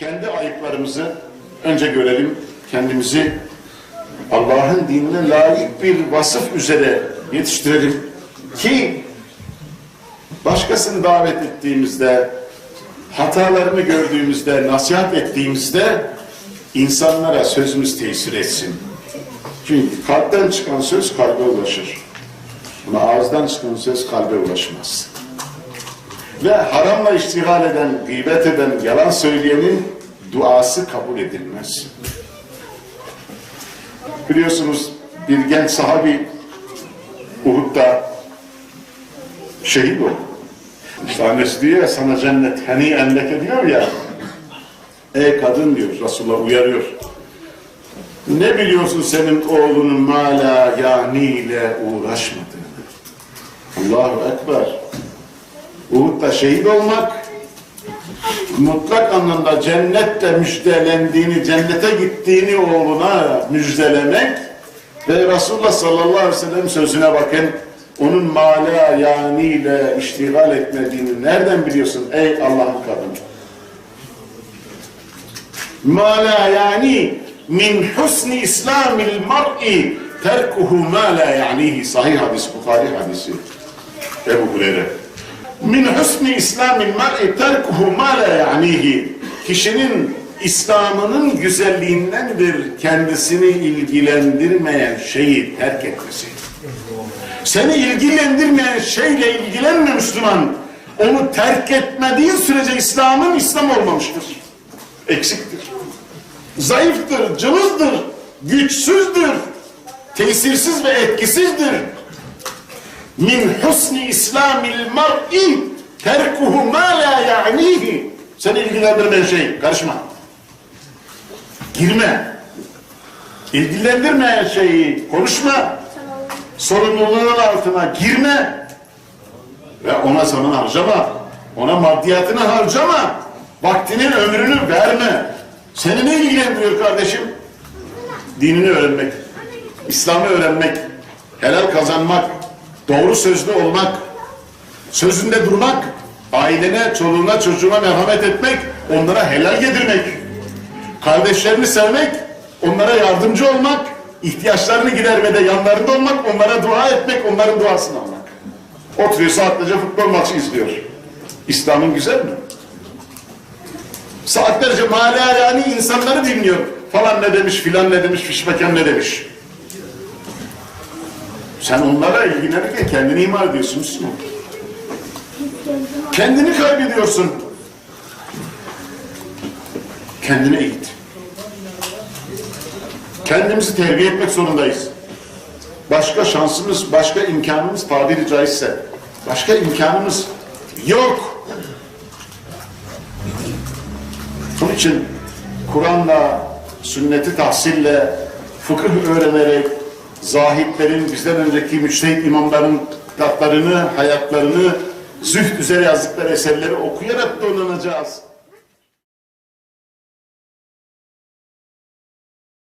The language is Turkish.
kendi ayıplarımızı önce görelim. Kendimizi Allah'ın dinine layık bir vasıf üzere yetiştirelim. Ki başkasını davet ettiğimizde, hatalarını gördüğümüzde, nasihat ettiğimizde insanlara sözümüz tesir etsin. Çünkü kalpten çıkan söz kalbe ulaşır. Ama ağızdan çıkan söz kalbe ulaşmaz. Ve haramla iştigal eden, gıybet eden, yalan söyleyenin duası kabul edilmez. Biliyorsunuz bir genç sahabi Uhud'da şehit oldu. İşte annesi diyor ya sana cennet hani enleke diyor ya. Ey kadın diyor Resulullah uyarıyor. Ne biliyorsun senin oğlunun mala yani ile uğraşmadığını? Allahu Ekber. Uhud'da şehit olmak, mutlak anlamda cennette müjdelendiğini, cennete gittiğini oğluna müjdelemek ve Resulullah sallallahu aleyhi ve sellem sözüne bakın, onun mala yani ile iştigal etmediğini nereden biliyorsun ey Allah'ın kadını? Mala yani min husni islamil mar'i terkuhu ma la ya'nihi sahih hadis Bukhari hadisi. Ebu Hureyre min husni islamil mar'i terkuhu ma la ya'nihi kişinin İslam'ının güzelliğindendir kendisini ilgilendirmeyen şeyi terk etmesi. Seni ilgilendirmeyen şeyle ilgilenme Müslüman. Onu terk etmediğin sürece İslam'ın İslam olmamıştır. Eksiktir. Zayıftır, cılızdır, güçsüzdür, tesirsiz ve etkisizdir. Min husni islamil mar'i terkuhu ma la ya'nihi. Seni ilgilendirmeyen şey, karışma. Girme. İlgilendirmeyen şeyi konuşma. Sorumluluğun altına girme. Ve ona zaman harcama. Ona maddiyatını harcama. Vaktinin ömrünü verme. Seni ne ilgilendiriyor kardeşim? Dinini öğrenmek. İslam'ı öğrenmek. Helal kazanmak. Doğru sözlü olmak. Sözünde durmak. Ailene, çoluğuna, çocuğuna merhamet etmek. Onlara helal yedirmek. Kardeşlerini sevmek. Onlara yardımcı olmak. ihtiyaçlarını gidermede yanlarında olmak. Onlara dua etmek. Onların duasını almak. Oturuyor saatlerce futbol maçı izliyor. İslam'ın güzel mi? Saatlerce mala yani insanları dinliyor. Falan ne demiş, filan ne demiş, fişmeken ne demiş. Sen onlara ilgilenirken kendini imar ediyorsun Müslüman. Kendini kaybediyorsun. Kendine eğit. Kendimizi terbiye etmek zorundayız. Başka şansımız, başka imkanımız tabiri caizse, başka imkanımız yok. Bunun için Kur'an'la, sünneti tahsille, fıkıh öğrenerek, zahitlerin, bizden önceki müçtehit imamların kitaplarını, hayatlarını, zühd üzere yazdıkları eserleri okuyarak donanacağız.